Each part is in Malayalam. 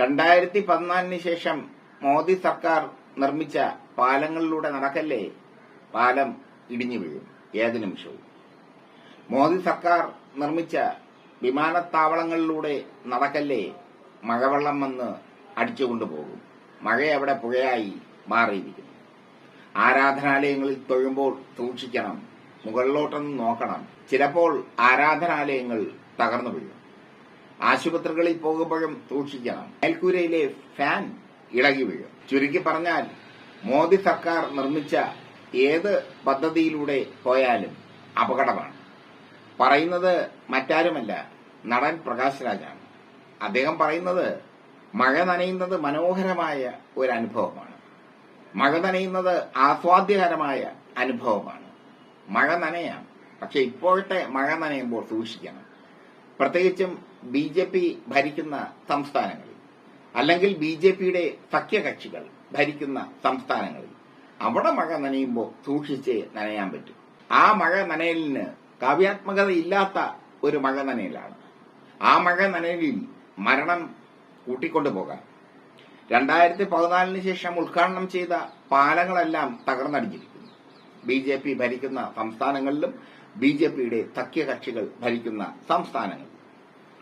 രണ്ടായിരത്തി പതിനാലിന് ശേഷം മോദി സർക്കാർ നിർമ്മിച്ച പാലങ്ങളിലൂടെ നടക്കല്ലേ? പാലം ഇടിഞ്ഞു വീഴും. ഏത് നിമിഷവും. മോദി സർക്കാർ നിർമ്മിച്ച വിമാനത്താവളങ്ങളിലൂടെ നടക്കല്ലേ മഴവെള്ളം വന്ന് അടിച്ചുകൊണ്ടുപോകും. മഴ അവിടെ പുഴയായി മാറിയിരിക്കുന്നു. ആരാധനാലയങ്ങളിൽ തൊഴുമ്പോൾ സൂക്ഷിക്കണം. മുകളിലോട്ടൊന്ന് നോക്കണം. ചിലപ്പോൾ ആരാധനാലയങ്ങൾ തകർന്നു വീഴും. ആശുപത്രികളിൽ പോകുമ്പോഴും സൂക്ഷിക്കണം. മേൽക്കൂരയിലെ ഫാൻ ഇളകി വീഴും. ചുരുക്കി പറഞ്ഞാൽ മോദി സർക്കാർ നിർമ്മിച്ച ഏത് പദ്ധതിയിലൂടെ പോയാലും അപകടമാണ്. പറയുന്നത് മറ്റാരുമല്ല നടൻ പ്രകാശ് രാജാണ്. അദ്ദേഹം പറയുന്നത് മഴ നനയുന്നത് മനോഹരമായ ഒരു അനുഭവമാണ്. മഴ നനയുന്നത് ആസ്വാദ്യകരമായ അനുഭവമാണ്. മഴ നനയാം പക്ഷെ ഇപ്പോഴത്തെ മഴ നനയുമ്പോൾ സൂക്ഷിക്കണം. പ്രത്യേകിച്ചും ബി ജെ പി ഭരിക്കുന്ന സംസ്ഥാനങ്ങളിൽ അല്ലെങ്കിൽ ബി ജെ പിയുടെ സഖ്യകക്ഷികൾ ഭരിക്കുന്ന സംസ്ഥാനങ്ങളിൽ അവിടെ മഴ നനയുമ്പോൾ സൂക്ഷിച്ച് നനയാൻ പറ്റും. ആ മഴ നനയലിന് കാവ്യാത്മകത ഇല്ലാത്ത ഒരു മഴ നനയലാണ്. ആ മഴ നനയലിൽ മരണം കൂട്ടിക്കൊണ്ടുപോകാം. രണ്ടായിരത്തി പതിനാലിന് ശേഷം ഉദ്ഘാടനം ചെയ്ത പാലങ്ങളെല്ലാം തകർന്നടിഞ്ഞിരിക്കുന്നു ബി ജെ പി ഭരിക്കുന്ന സംസ്ഥാനങ്ങളിലും ബി ജെ പിയുടെ സഖ്യകക്ഷികൾ ഭരിക്കുന്ന സംസ്ഥാനങ്ങളിലും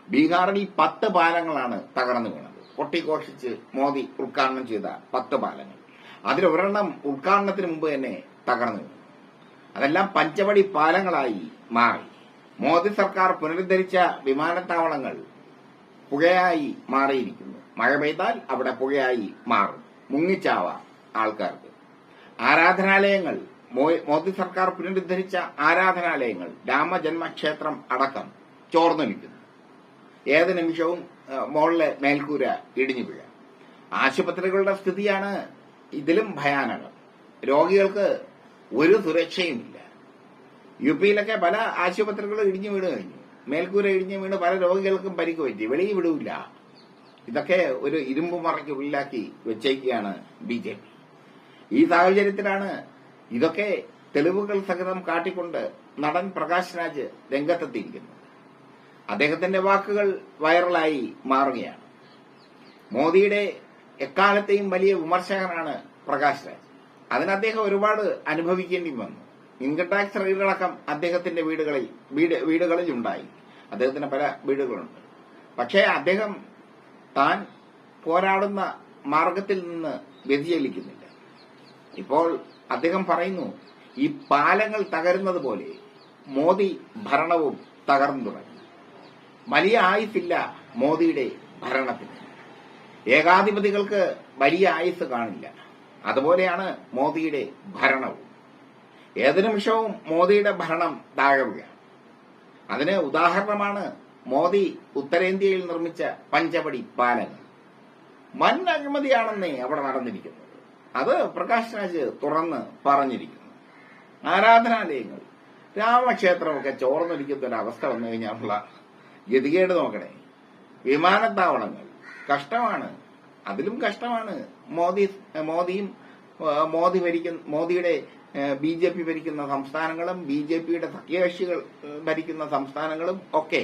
ബീഹാറിൽ പത്ത് പാലങ്ങളാണ് തകർന്നു വീണത്. കൊട്ടിഘോഷിച്ച് മോദി ഉദ്ഘാടനം ചെയ്ത പത്ത് പാലങ്ങൾ. അതിലൊരെണ്ണം ഉദ്ഘാടനത്തിന് മുമ്പ് തന്നെ തകർന്നു വീണു. അതെല്ലാം പഞ്ചവടി പാലങ്ങളായി മാറി. മോദി സർക്കാർ പുനരുദ്ധരിച്ച വിമാനത്താവളങ്ങൾ പുകയായി മാറിയിരിക്കുന്നു. മഴ പെയ്താൽ അവിടെ പുകയായി മാറും. മുങ്ങിച്ചാവ ആൾക്കാർക്ക്. ആരാധനാലയങ്ങൾ മോദി സർക്കാർ പുനരുദ്ധരിച്ച ആരാധനാലയങ്ങൾ രാമജന്മക്ഷേത്രം അടക്കം ചോർന്നു നിൽക്കുന്നു. ഏത് നിമിഷവും മോളിലെ മേൽക്കൂര ഇടിഞ്ഞു വീഴാം. ആശുപത്രികളുടെ സ്ഥിതിയാണ് ഇതിലും ഭയാനകം. രോഗികൾക്ക് ഒരു സുരക്ഷയുമില്ല. യു പിയിലൊക്കെ പല ആശുപത്രികളും ഇടിഞ്ഞു വീണ് കഴിഞ്ഞു. മേൽക്കൂര ഇടിഞ്ഞു വീണ് പല രോഗികൾക്കും പരിക്ക് പറ്റി. വെളിയിൽ വിടൂല. ഇതൊക്കെ ഒരു ഇരുമ്പ് മറയ്ക്ക് ഉള്ളിലാക്കി വെച്ചേക്കുകയാണ് ബി ജെ പി. ഈ സാഹചര്യത്തിലാണ് ഇതൊക്കെ തെളിവുകൾ സഹിതം കാട്ടിക്കൊണ്ട് നടൻ പ്രകാശ് രാജ് രംഗത്തെത്തിയിരിക്കുന്നു. അദ്ദേഹത്തിന്റെ വാക്കുകൾ വൈറലായി മാറുകയാണ്. മോദിയുടെ എക്കാലത്തെയും വലിയ വിമർശകനാണ് പ്രകാശ് രാജ്. അതിന് അദ്ദേഹം ഒരുപാട് അനുഭവിക്കേണ്ടി വന്നു. ഇൻകം ടാക്സ് റെയ്ഡടക്കം അദ്ദേഹത്തിന്റെ വീടുകളിൽ വീട് വീടുകളിൽ ഉണ്ടായി അദ്ദേഹത്തിന് പല വീടുകളുണ്ട്. പക്ഷേ അദ്ദേഹം താൻ പോരാടുന്ന മാർഗത്തിൽ നിന്ന് വ്യതിചലിക്കുന്നില്ല. ഇപ്പോൾ അദ്ദേഹം പറയുന്നു ഈ പാലങ്ങൾ തകരുന്നത് പോലെ മോദി ഭരണവും തകർന്നു തുടങ്ങി. വലിയ ആയുസില്ല മോദിയുടെ ഭരണത്തിന്. ഏകാധിപതികൾക്ക് വലിയ ആയുസ് കാണില്ല. അതുപോലെയാണ് മോദിയുടെ ഭരണവും. ഏത് നിമിഷവും മോദിയുടെ ഭരണം താഴെ വീഴാം അതിന് ഉദാഹരണമാണ് മോദി ഉത്തരേന്ത്യയിൽ നിർമ്മിച്ച പഞ്ചവടി പാലങ്ങൾ. വൻ അഴിമതിയാണെന്നേ അവിടെ നടന്നിരിക്കുന്നത്. അത് പ്രകാശ് രാജ് തുറന്ന് പറഞ്ഞിരിക്കുന്നു. ആരാധനാലയങ്ങൾ രാമക്ഷേത്രമൊക്കെ ചോർന്നൊലിക്കുന്ന ഒരു അവസ്ഥ വന്നു കഴിഞ്ഞാലുള്ള ഗതികേട് നോക്കണേ. വിമാനത്താവളങ്ങൾ കഷ്ടമാണ്. അതിലും കഷ്ടമാണ്. മോദി മോദിയും മോദി ഭരിക്കുന്ന മോദിയുടെ ബി ജെ പി ഭരിക്കുന്ന സംസ്ഥാനങ്ങളും ബി ജെ പിയുടെ സഖ്യകക്ഷികൾ ഭരിക്കുന്ന സംസ്ഥാനങ്ങളും ഒക്കെ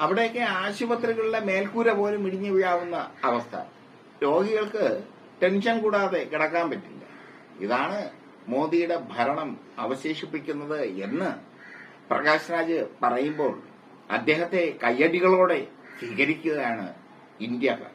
അവിടെയൊക്കെ ആശുപത്രികളിലെ മേൽക്കൂര പോലും ഇടിഞ്ഞു വീഴാവുന്ന അവസ്ഥ. രോഗികൾക്ക് ടെൻഷൻ കൂടാതെ കിടക്കാൻ പറ്റില്ല. ഇതാണ് മോദിയുടെ ഭരണം അവശേഷിപ്പിക്കുന്നത് എന്ന് പ്രകാശ് രാജ് പറയുമ്പോൾ അദ്ദേഹത്തെ കയ്യടികളോടെ സ്വീകരിക്കുകയാണ് ഇന്ത്യക്കാർ